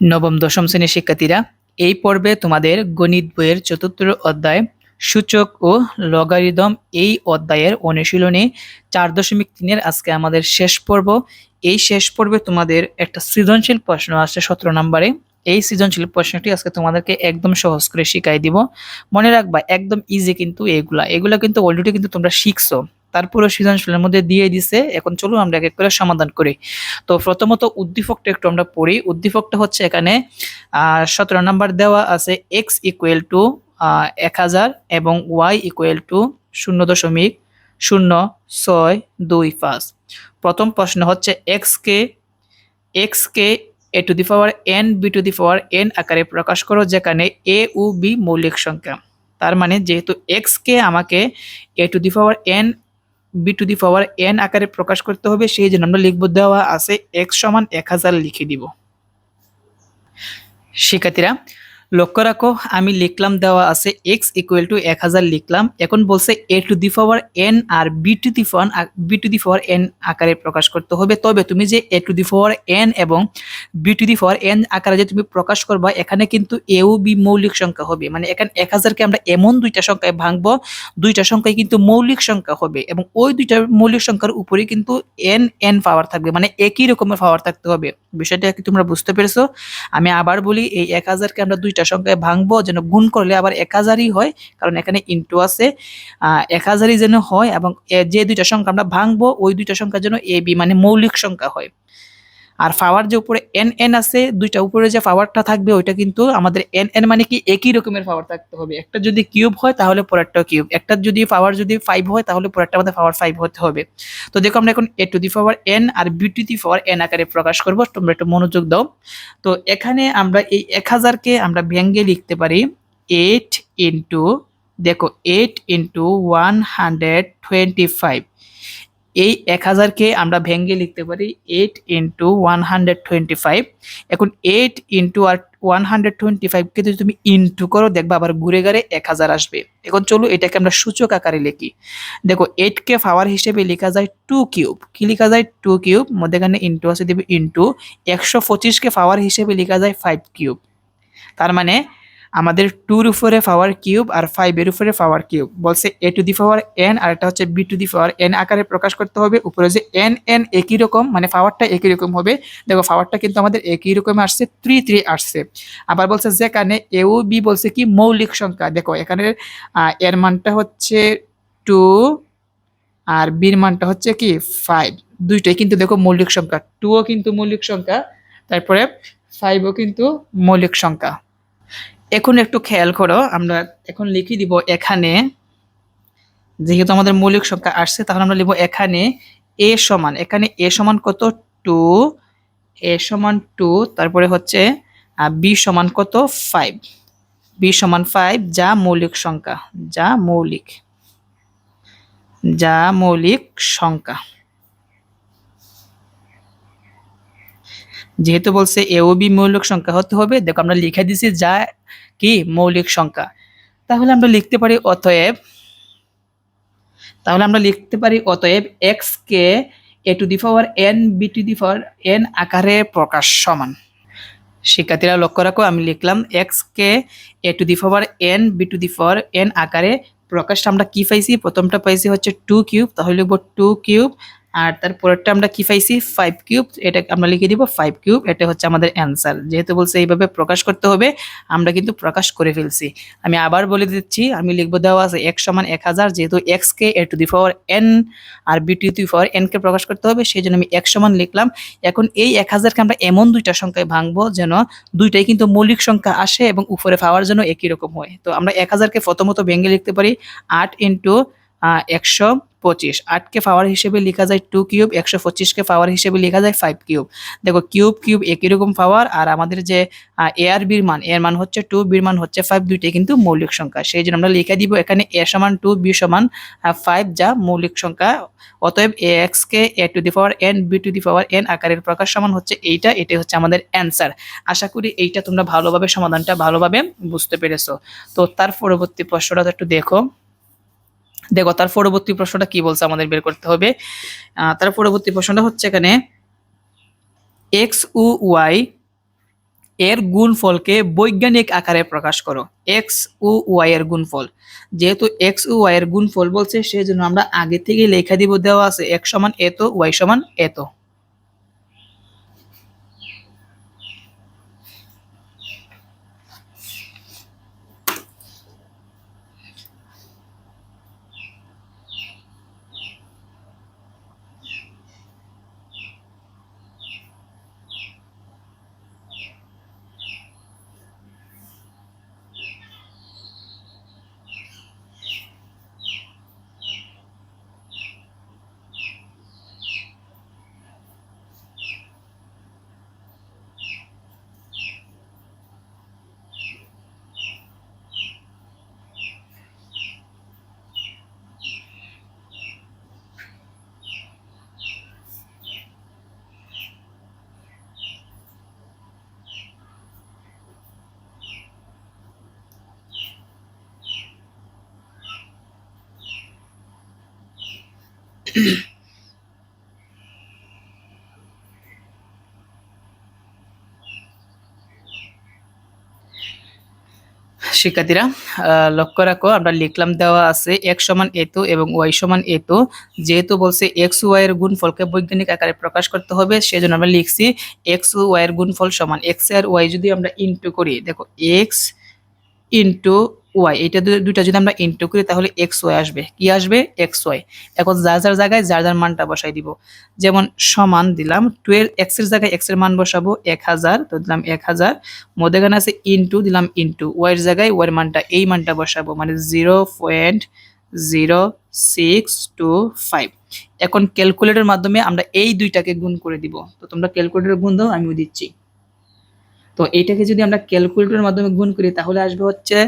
নবম, দশম শ্রেণির শিক্ষার্থীরা, এই পর্বে তোমাদের গণিত বইয়ের চতুর্থ অধ্যায় সূচক ও লগারিদম এই অধ্যায়ের অনুশীলনে চার দশমিক তিনের আজকে আমাদের শেষ পর্ব। এই শেষ পর্বে তোমাদের একটা সৃজনশীল প্রশ্ন আসছে সতেরো নম্বরে। এই সৃজনশীল প্রশ্নটি আজকে তোমাদেরকে একদম সহজ করে শিখাই দিব। মনে রাখবা, একদম ইজি কিন্তু এগুলা। এগুলা কিন্তু অলরেডি কিন্তু তোমরা শিখছো। তারপরে সৃজনশীলের মধ্যে দিয়ে দিছে। এখন চলুন আমরা এক এক করে সমাধান করি। তো প্রথমত উদ্দীপকটা একটু আমরা পড়ি। উদ্দীপকটা হচ্ছে এখানে সতেরো নাম্বার দেওয়া আছে এক্স ইকুয়াল টু এক হাজার এবং ওয়াই ইকুয়াল টু শূন্য দশমিক শূন্য ছয় দুই পাঁচ। প্রথম প্রশ্ন হচ্ছে এক্স কে X K A to the power N B to the power N আকারে প্রকাশ করো যেখানে এ ও বি মৌলিক সংখ্যা। তার মানে যেহেতু এক্স কে আমাকে A to the power N B to the power N আকারে প্রকাশ করতে হবে, সেই জন্য আমরা লিখব, দেওয়া আছে এক্স সমান এক হাজার লিখে দিব। শিক্ষার্থীরা লক্ষ্য রাখো, আমি লিখলাম দেওয়া আছে এক্স ইকুয়াল টু এক হাজার লিখলাম। এখন বলছে A to the power N R B to the power B to the power N আকারে প্রকাশ করতে হবে। তবে তুমি যে A to the power N এবং B to the power N আকারে যে তুমি প্রকাশ করবা, এখানে কিন্তু এও বি মৌলিক সংখ্যা হবে। মানে এখানে এক হাজারকে আমরা এমন দুইটা সংখ্যায় ভাঙবো, দুইটা সংখ্যায় কিন্তু মৌলিক সংখ্যা হবে এবং ওই দুইটা মৌলিক সংখ্যার উপরে কিন্তু এন এন পাওয়ার থাকবে। মানে একই রকমের পাওয়ার থাকতে হবে। বিষয়টা কি তোমরা বুঝতে পেরেছ? আমি আবার বলি, এই এক হাজারকে আমরা দুইটা সংখ্যায় ভাঙবো, যেন গুণ করলে আবার এক হাজারই হয়, কারণ এখানে ইন্টু আছে। এক হাজারই যেন হয় এবং যে দুইটা সংখ্যা আমরা ভাঙবো, ওই দুইটা সংখ্যা যেন এ, বি মানে মৌলিক সংখ্যা হয়। আর পাওয়ার যে উপরে এন এন আছে, দুইটা উপরে যে পাওয়ারটা থাকবে, ওইটা কিন্তু আমাদের এন এন মানে কি একই রকমের পাওয়ার থাকতে হবে। একটা যদি কিউব হয়, তাহলে পরেরটা কিউব একটা যদি পাওয়ার যদি ফাইভ হয়, তাহলে পরেরটা আমাদের পাওয়ার ফাইভ হতে হবে। তো দেখো আমরা এখন A to the power N R B to the power N আকারে প্রকাশ করব। তোমরা একটু মনোযোগ দাও। তো এখানে আমরা এই এক হাজারকে আমরা ব্যঙ্গে লিখতে পারি এইট ইন্টু দেখো eight into one hundred twenty five এই এক হাজারকে আমরা ভেঙ্গে লিখতে পারি eight into one hundred twenty five এখন এইট ইন্টু আর ওয়ান হান্ড্রেড টোয়েন্টি ফাইভকে যদি তুমি ইন্টু করো, দেখবা আবার ঘুরে ঘুরে এক হাজার আসবে। এখন চলো এটাকে আমরা সূচক আকারে লিখি। দেখো এইটকে পাওয়ার হিসেবে লেখা যায় টু কিউব কি লেখা যায়? টু কিউব মধ্যেখানে ইন্টু আছে, দেবে ইন্টু একশো পঁচিশকে পাওয়ার হিসেবে লেখা যায় ফাইভ কিউব তার মানে আমাদের টুর উপরে পাওয়ার কিউব আর ফাইভের উপরে পাওয়ার কিউব। বলছে A to the power N আর এটা হচ্ছে B to the power N আকারে প্রকাশ করতে হবে। উপরে যে এন এন একই রকম মানে পাওয়ারটা একই রকম হবে। দেখো, পাওয়ারটা কিন্তু আমাদের একই রকম আসছে থ্রি থ্রি আসছে। আবার বলছে যেখানে এও বি বলছে কি মৌলিক সংখ্যা। দেখো, এখানে এর মানটা হচ্ছে টু আর বির মানটা হচ্ছে কি ফাইভ দুইটাই কিন্তু দেখো মৌলিক সংখ্যা। টুও কিন্তু মৌলিক সংখ্যা, তারপরে ফাইভও কিন্তু মৌলিক সংখ্যা। এখন একটু খেয়াল করো, আমরা এখন লিখে দিব এখানে, যেহেতু আমাদের মৌলিক সংখ্যা আসছে, তাহলে আমরা লিখব এখানে এ সমান, এখানে এ সমান কত? টু, এ সমান টু, তারপরে হচ্ছে বি সমান কত? ফাইভ, বি সমান ফাইভ যা মৌলিক সংখ্যা, যা মৌলিক যা মৌলিক সংখ্যা। যেহেতু বলছে এ ও বি মৌলিক সংখ্যা হতে হবে, দেখো আমরা লিখে দিছি যা কি মৌলিক সংখ্যা। তাহলে আমরা লিখতে পারি অতএব, তাহলে আমরা লিখতে পারি অতএব X K A to the power N B to the power N আকারে প্রকাশ সমান। শিক্ষার্থীরা লক্ষ্য রাখো, আমি লিখলাম X K A to the power N B to the power N আকারে প্রকাশটা আমরা কি পাইছি? প্রথমটা পাইছি হচ্ছে টু কিউব তাহলে লিখব টু কিউব আর তারপরেরটা আমরা কি পাইছি? ফাইভ কিউব এটা আমরা লিখে দিব ফাইভ কিউব এটা হচ্ছে আমাদের অ্যান্সার যেহেতু বলছে এইভাবে প্রকাশ করতে হবে, আমরা কিন্তু প্রকাশ করে ফেলছি। আমি আবার বলে দিচ্ছি, আমি লিখব দেওয়া আছে এক সমান এক হাজার, যেহেতু X K A to the power N R B to the power N কে প্রকাশ করতে হবে সেই জন্য আমি এক সমান লিখলাম। এখন এই এক হাজারকে আমরা এমন দুইটা সংখ্যায় ভাঙবো যেন দুইটাই কিন্তু মৌলিক সংখ্যা আসে এবং উপরে পাওয়ার জন্য একই রকম হয়। তো আমরা এক হাজারকে প্রথমত ভেঙে লিখতে পারি, আট ইন্টু একশো পঁচিশ। আটকে পাওয়ার হিসেবে লেখা যায় টু কিউব, একশো পঁচিশকে পাওয়ার হিসেবে লেখা যায় ফাইভ কিউব। দেখো, কিউব কিউব একই রকম পাওয়ার আর আমাদের যে এ আর বির মান এর মান হচ্ছে টু বির মান হচ্ছে ফাইভ দুইটাই কিন্তু মৌলিক সংখ্যা। সেই জন্য আমরা লিখে দিব এখানে এ সমান টু বি সমান ফাইভ যা মৌলিক সংখ্যা। অতএব এ X K A to the power N B to the power N আকারের প্রকাশ সমান হচ্ছে এইটা, এটাই হচ্ছে আমাদের অ্যান্সার আশা করি এইটা তোমরা ভালোভাবে সমাধানটা ভালোভাবে বুঝতে পেরেছ। তো তার পরবর্তী প্রশ্নটা একটু দেখো। দেখো, তার পরবর্তী প্রশ্নটা কি বলছে আমাদের বের করতে হবে? তার পরবর্তী প্রশ্নটা হচ্ছে এখানে এক্স ও ওয়াই এর গুণফলকে বৈজ্ঞানিক আকারে প্রকাশ করো। এক্স ও ওয়াই এর গুণফল। যেহেতু এক্স ও ওয়াই এর গুণফল বলছে, সেজন্য আমরা আগে থেকে লেখা দিব দেওয়া আছে এক্স সমান এত ওয়াই সমান এত শিক্ষার্থীরা লক্ষ্য রাখো, আমরা লিখলাম দেওয়া আছে x সমান এতো এবং ওয়াই সমান এতো যেহেতু বলছে এক্স ওয়াই এর গুণফলকে বৈজ্ঞানিক আকারে প্রকাশ করতে হবে, সেজন্য আমরা লিখছি এক্স ওয়াই এর গুণফল সমান। এক্স আর ওয়াই যদি আমরা ইনটু করি, দেখো এক্স ইনটু ওয়াই এটা দুইটা যদি আমরা ইন্টু করি, তাহলে এক্স ওয়াই আসবে। কি আসবে? এক্স ওয়াই এখন যার যার জায়গায় যার যার মানটা বসাই দিব। যেমন সমান দিলাম টুয়েলভ এক্সের জায়গায় এক্সের মান বসাবো, এক হাজার, তো দিলাম এক হাজার। মধ্যেখানে আছে ইন্টু দিলাম ইনটু ওয়াইয়ের জায়গায় ওয়াইয়ের মানটা, এই মানটা বসাবো মানে zero point zero six two five এখন ক্যালকুলেটরের মাধ্যমে আমরা এই দুইটাকে গুণ করে দিব। তো তোমরা ক্যালকুলেটর গুণ দাও, আমিও দিচ্ছি। তো এইটাকে যদি আমরা ক্যালকুলেটরের মাধ্যমে গুণ করি, তাহলে আসবে হচ্ছে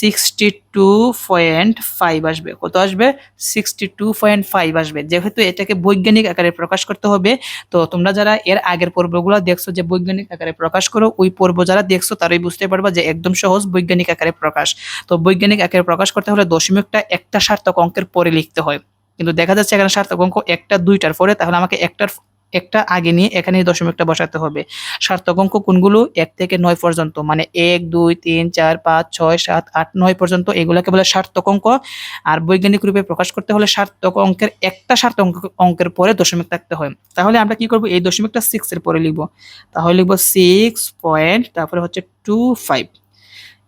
সিক্সটি টু পয়েন্ট ফাইভ আসবে। কত আসবে? সিক্সটি টু পয়েন্ট ফাইভ আসবে। যেহেতু এটাকে বৈজ্ঞানিক আকারে প্রকাশ করতে হবে, তো তোমরা যারা এর আগের পর্বগুলো দেখছ যে বৈজ্ঞানিক আকারে প্রকাশ করো, ওই পর্ব যারা দেখছ তারাই বুঝতে পারবা যে একদম সহজ বৈজ্ঞানিক আকারে প্রকাশ। তো বৈজ্ঞানিক আকারে প্রকাশ করতে হলে দশমিকটা একটা সার্থক অঙ্কের পরে লিখতে হয়। কিন্তু দেখা যাচ্ছে এখানে সার্থক অঙ্ক একটা, দুইটার পরে, তাহলে আমাকে একটার একটা আগে নিয়ে এখানে দশমিকটা বসাতে হবে। সার্থক অঙ্ক কোনগুলো? এক থেকে নয় পর্যন্ত। মানে এক, দুই, তিন, চার, পাঁচ, ছয়, সাত, আট, নয় পর্যন্ত এগুলোকে বলে সার্থক অঙ্ক আর বৈজ্ঞানিক রূপে প্রকাশ করতে হলে সার্থক অঙ্কের একটা সার্থক অঙ্ক- অঙ্কের পরে দশমিক থাকতে হয়। তাহলে আমরা কি করব? এই দশমিকটা সিক্স এর পরে লিখব। তাহলে লিখব সিক্স পয়েন্ট তারপরে হচ্ছে টু ফাইভ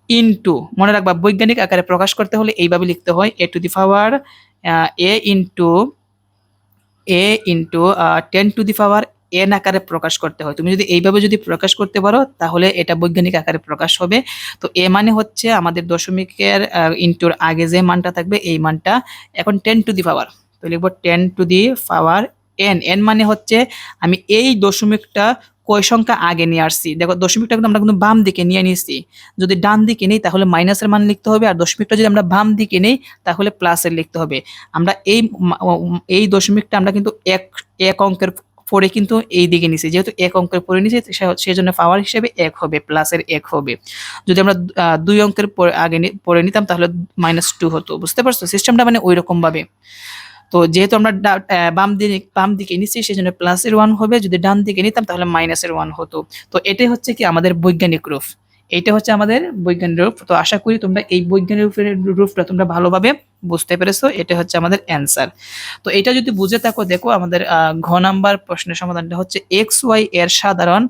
ইনটু মনে রাখবা, বৈজ্ঞানিক আকারে প্রকাশ করতে হলে এইভাবে লিখতে হয় A to the power A into A into ten to the power N আকারে প্রকাশ করতে হয়। তুমি যদি এইভাবে যদি প্রকাশ করতে পারো, তাহলে এটা বৈজ্ঞানিক আকারে প্রকাশ হবে। তো এ মানে হচ্ছে আমাদের দশমিকের ইন্টুর আগে যে মানটা থাকবে, এই মানটা এখন টেন টু দি পাওয়ার তো লিখব ten to the power N N মানে হচ্ছে আমি এই দশমিকটা কয় সংখ্যা আগে নিয়ে আসছি। দেখো দশমিকটা কিন্তু আমরা কিন্তু বাম দিকে নিয়ে নিয়েছি। যদি ডান দিকে নেই, তাহলে মাইনাসের মান লিখতে হবে। আর দশমিকটা যদি আমরা বাম দিকে নেই, তাহলে প্লাসের লিখতে হবে। আমরা এই এই দশমিকটা আমরা কিন্তু এক এক অঙ্কের পরে কিন্তু এই দিকে নিছি যেহেতু এক অঙ্কের পরে নিছি সে- জন্য পাওয়ার হিসেবে এক হবে, প্লাসের এক হবে। যদি আমরা দুই অঙ্কের পরে আগে পরে নিতাম, তাহলে মাইনাস টু হতো। বুঝতে পারছ? সিস্টেমটা মানে ওই রকম ভাবে তো যেহেতু আমরা বাম দিকে বাম দিকে নিচ্ছি সেই জন্য প্লাসের ওয়ান হবে। যদি ডান দিকে নিতাম, তাহলে মাইনাসের ওয়ান হতো। তো এটাই হচ্ছে কি আমাদের বৈজ্ঞানিক রূপ। এইটা হচ্ছে আমাদের বৈজ্ঞানিক রূপ। তো আশা করি তোমরা এই বৈজ্ঞানিক রূপটা তোমরা ভালোভাবে বুঝতে পেরেছ। এটা হচ্ছে আমাদের অ্যান্সার তো এটা যদি বুঝে থাকো, দেখো আমাদের ঘ নাম্বার প্রশ্নের সমাধানটা হচ্ছে এক্স ওয়াই এর সাধারণ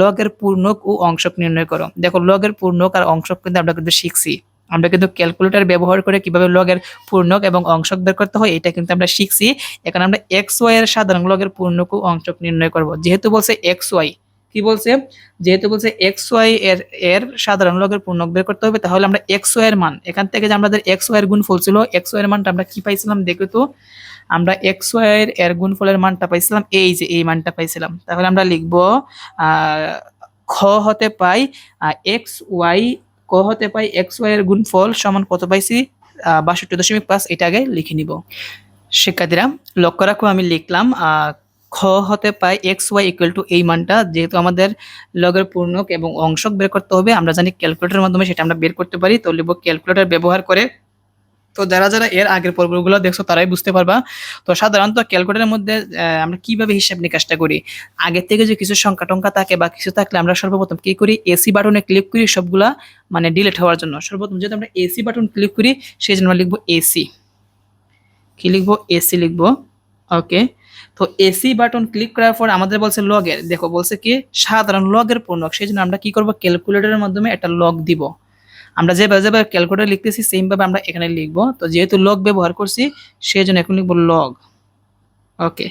লগের পূর্ণক ও অংশক নির্ণয় করো। দেখো লগের পূর্ণক আর অংশক কিন্তু আমরা কিন্তু শিখছি। আমরা কিন্তু ক্যালকুলেটর ব্যবহার করে কীভাবে লগের পূর্ণক এবং অংশক বের করতে হয়, এটা কিন্তু আমরা শিখছি। এখন আমরা এক্স ওয়াই এর সাধারণ লগের পূর্ণক ও অংশক নির্ণয় করব। যেহেতু বলছে এক্স ওয়াই কি বলছে? যেহেতু বলছে এক্স ওয়াই এর এর সাধারণ লগের পূর্ণক বের করতে হবে, তাহলে আমরা এক্স ওয়াই এর মান, এখান থেকে যে আমাদের এক্স ওয়াই এর গুণফল ছিল এক্স ওয়াই এর মানটা আমরা কি পাইছিলাম দেখো তো? আমরা এক্স ওয়াই এর এর গুণফলের মানটা পাইছিলাম, এই যে এই মানটা পাইছিলাম। তাহলে আমরা লিখব খ হতে পাই এক্স ওয়াই ক হতে পাই এক্স ওয়াই এর গুণফল সমান কত পাইছি? বাষট্টি দশমিক পাঁচ, এটা আগে লিখে নিব। শিক্ষার্থীরা, লক্ষ্য রাখো, আমি লিখলাম খ হতে পাই এক্স ওয়াই ইকুয়াল টু এই মানটা, যেহেতু আমাদের লগের পূর্ণক এবং অংশক বের করতে হবে, আমরা জানি ক্যালকুলেটরের মাধ্যমে সেটা আমরা বের করতে পারি, তো লিখব ক্যালকুলেটর ব্যবহার করে তো যারা যারা এর আগের পর্বগুলো দেখছ, তারাই বুঝতে পারবা। তো সাধারণত ক্যালকুলেটারের মধ্যে আমরা কীভাবে হিসাব নিকাশটা করি? আগে থেকে যে কিছু সংখ্যা টঙ্কা থাকে বা কিছু থাকলে আমরা সর্বপ্রথম কি করি? এসি বাটনে ক্লিক করি সবগুলা মানে ডিলিট হওয়ার জন্য। সর্বপ্রথম যেহেতু আমরা এসি বাটন ক্লিক করি, সেই জন্য লিখব এসি কি লিখব? এসি লিখব। ওকে। তো এসি বাটন ক্লিক করার পর আমাদের বলছে লগের দেখো, বলছে কি? সাধারণ লগের পূর্ণক সেই জন্য আমরা কি করব? ক্যালকুলেটরের মাধ্যমে একটা লগ দিব। আমরা যেভাবে যেভাবে ক্যালকুলেটর লিখতেছি সেম ভাবে আমরা এখানে লিখব। তো যেহেতু লগ ব্যবহার করছি সেই জন্য এখন লিখব লগ ওকে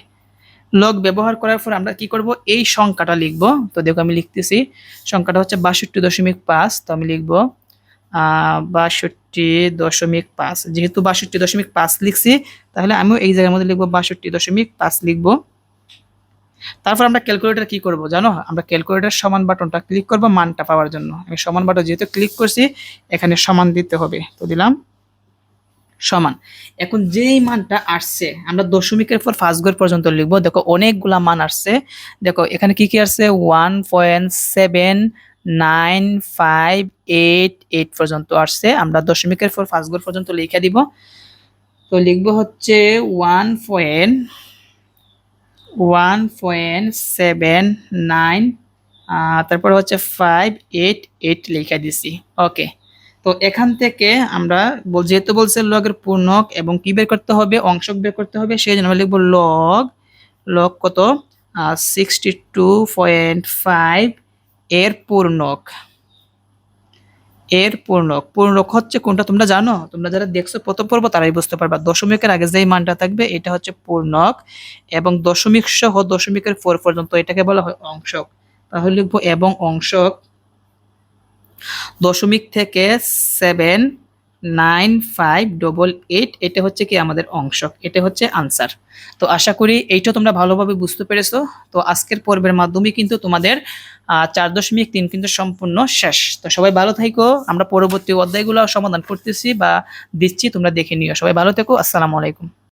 লগ ব্যবহার করার পর আমরা কি করব? এই সংখ্যাটা লিখব। তো দেখো আমি লিখতেছি, সংখ্যাটা হচ্ছে বাষট্টি দশমিক পাঁচ। তো আমি লিখব বাষট্টি দশমিক পাঁচ। যেহেতু বাষট্টি দশমিক পাঁচ লিখছি, তাহলে আমিও এই জায়গার মধ্যে লিখব বাষট্টি দশমিক পাঁচ লিখব। তারপর আমরা ক্যালকুলেটর কি করব? জানো? আমরা ক্যালকুলেটর সমান বাটনটা ক্লিক করব মানটা পাওয়ার জন্য। আমি সমান বাটন যেহেতু ক্লিক করছি, এখানে সমান দিতে হবে। তো দিলাম সমান। এখন যেই মানটা আসছে, আমরা দশমিকের পর ফার্স্ট ঘর পর্যন্ত লিখব। দেখো, অনেকগুলা মান আসছে। দেখো, এখানে কি কি আসছে? One point seven nine five eight eight পর্যন্ত আসছে। আমরা দশমিকের পর ফার্স্ট ঘর পর্যন্ত লিখে দিব। তো লিখব হচ্ছে one point one point seven nine তারপর হচ্ছে ফাইভ এইট এইট লিখে দিছি। ওকে তো এখান থেকে আমরা যেহেতু বলছে লগের পূর্ণক এবং কি বের করতে হবে, অংশক বের করতে হবে, সেই জন্য আমরা লিখব লগ লগ কত? সিক্সটি টু পয়েন্ট ফাইভ এর পূর্ণক। এর পূর্ণক পূর্ণক হচ্ছে কোনটা তোমরা জানো? তোমরা যারা দেখছ প্রথম পর্ব, তারাই বুঝতে পারবা। দশমিকের আগে যেই মানটা থাকবে, এটা হচ্ছে পূর্ণক এবং দশমিক সহ দশমিকের ফোর পর্যন্ত এটাকে বলা হয় অংশক। তাহলে লিখব এবং অংশক দশমিক থেকে seven nine five double eight এটা হচ্ছে কি আমাদের অংশ, এটা হচ্ছে আনসার তো আশা করি এইটা তোমরা ভালোভাবে বুঝতে পেরেছ। তো আজকের পর্বের মাধ্যমে কিন্তু তোমাদের চার দশমিক তিন কিন্তু সম্পূর্ণ শেষ। তো সবাই ভালো থাকো, আমরা পরবর্তী অধ্যায়গুলো সমাধান করতেছি বা দিচ্ছি, তোমরা দেখে নিও। সবাই ভালো থেকো, আসসালামু আলাইকুম।